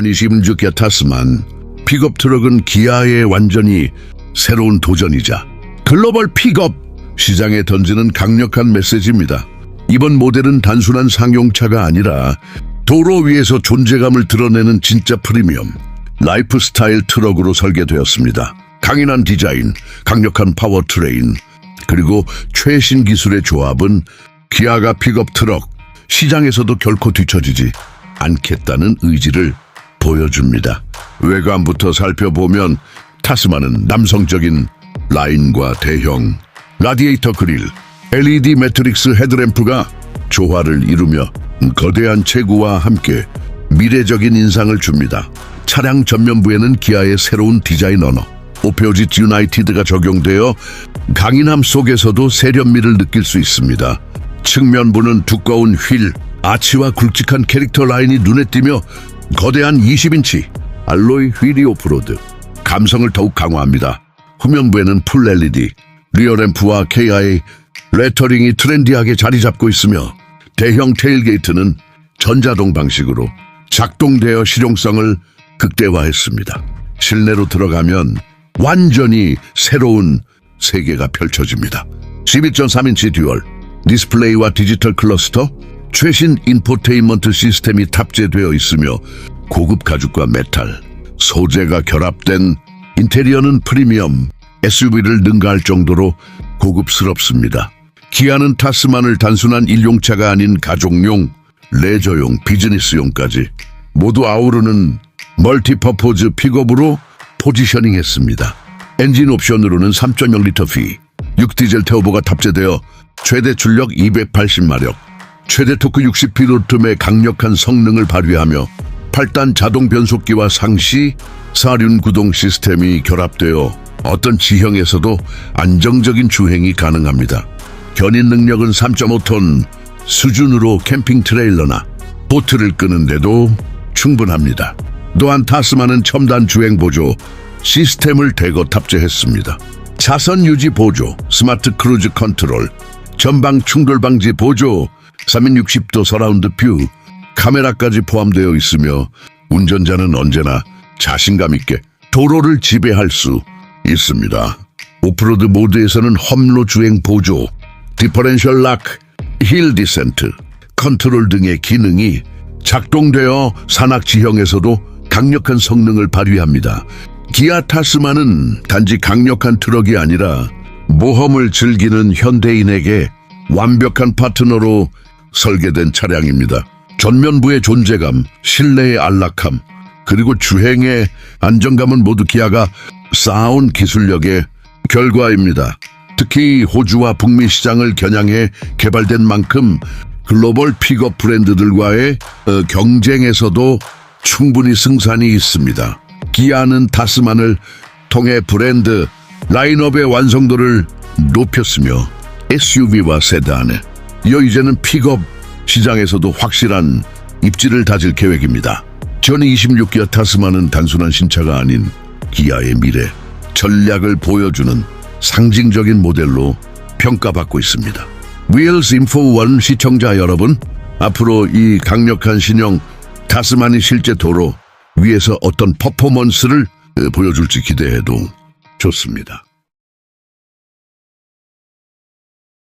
2026 기아 타스만 픽업 트럭은 기아의 완전히 새로운 도전이자 글로벌 픽업 시장에 던지는 강력한 메시지입니다. 이번 모델은 단순한 상용차가 아니라 도로 위에서 존재감을 드러내는 진짜 프리미엄 라이프 스타일 트럭으로 설계되었습니다. 강인한 디자인, 강력한 파워트레인, 그리고 최신 기술의 조합은 기아가 픽업 트럭 시장에서도 결코 뒤처지지 않겠다는 의지를 보여줍니다. 외관부터 살펴보면 타스마는 남성적인 라인과 대형 라디에이터 그릴, LED 매트릭스 헤드램프가 조화를 이루며 거대한 체구와 함께 미래적인 인상을 줍니다. 차량 전면부에는 기아의 새로운 디자인 언어, 오페오짓 유나이티드가 적용되어 강인함 속에서도 세련미를 느낄 수 있습니다. 측면부는 두꺼운 휠, 아치와 굵직한 캐릭터 라인이 눈에 띄며 거대한 20인치 알로이 휠이 오프로드, 감성을 더욱 강화합니다. 후면부에는 풀 LED, 리어램프와 KI 레터링이 트렌디하게 자리 잡고 있으며 대형 테일게이트는 전자동 방식으로 작동되어 실용성을 극대화했습니다. 실내로 들어가면 완전히 새로운 세계가 펼쳐집니다. 12.3인치 듀얼 디스플레이와 디지털 클러스터, 최신 인포테인먼트 시스템이 탑재되어 있으며 고급 가죽과 메탈, 소재가 결합된 인테리어는 프리미엄 SUV를 능가할 정도로 고급스럽습니다. 기아는 타스만을 단순한 일용차가 아닌 가족용, 레저용, 비즈니스용까지 모두 아우르는 멀티퍼포즈 픽업으로 포지셔닝했습니다. 엔진 옵션으로는 3.0리터 피, 6디젤 테오보가 탑재되어 최대 출력 280마력, 최대 토크 60kg의 강력한 성능을 발휘하며 8단 자동 변속기와 상시 사륜 구동 시스템이 결합되어 어떤 지형에서도 안정적인 주행이 가능합니다. 견인 능력은 3.5톤 수준으로 캠핑 트레일러나 보트를 끄는데도 충분합니다. 또한 타스마는 첨단 주행 보조 시스템을 대거 탑재했습니다. 차선 유지 보조, 스마트 크루즈 컨트롤, 전방 충돌 방지 보조, 360도 서라운드 뷰, 카메라까지 포함되어 있으며 운전자는 언제나 자신감 있게 도로를 지배할 수 있습니다. 오프로드 모드에서는 험로 주행 보조, 디퍼렌셜 락, 힐 디센트, 컨트롤 등의 기능이 작동되어 산악 지형에서도 강력한 성능을 발휘합니다. 기아 타스마는 단지 강력한 트럭이 아니라 모험을 즐기는 현대인에게 완벽한 파트너로 설계된 차량입니다. 전면부의 존재감, 실내의 안락함, 그리고 주행의 안정감은 모두 기아가 쌓아온 기술력의 결과입니다. 특히 호주와 북미 시장을 겨냥해 개발된 만큼 글로벌 픽업 브랜드들과의 어, 경쟁에서도 충분히 승산이 있습니다. 기아는 타스만을 통해 브랜드 라인업의 완성도를 높였으며 SUV와 세단에 이어 이제는 픽업 시장에서도 확실한 입지를 다질 계획입니다. 저는 26기아 타스만은 단순한 신차가 아닌 기아의 미래 전략을 보여주는 상징적인 모델로 평가받고 있습니다. Wheels Info One 시청자 여러분, 앞으로 이 강력한 신형 타스만이 실제 도로 위에서 어떤 퍼포먼스를 어, 보여줄지 기대해도 좋습니다.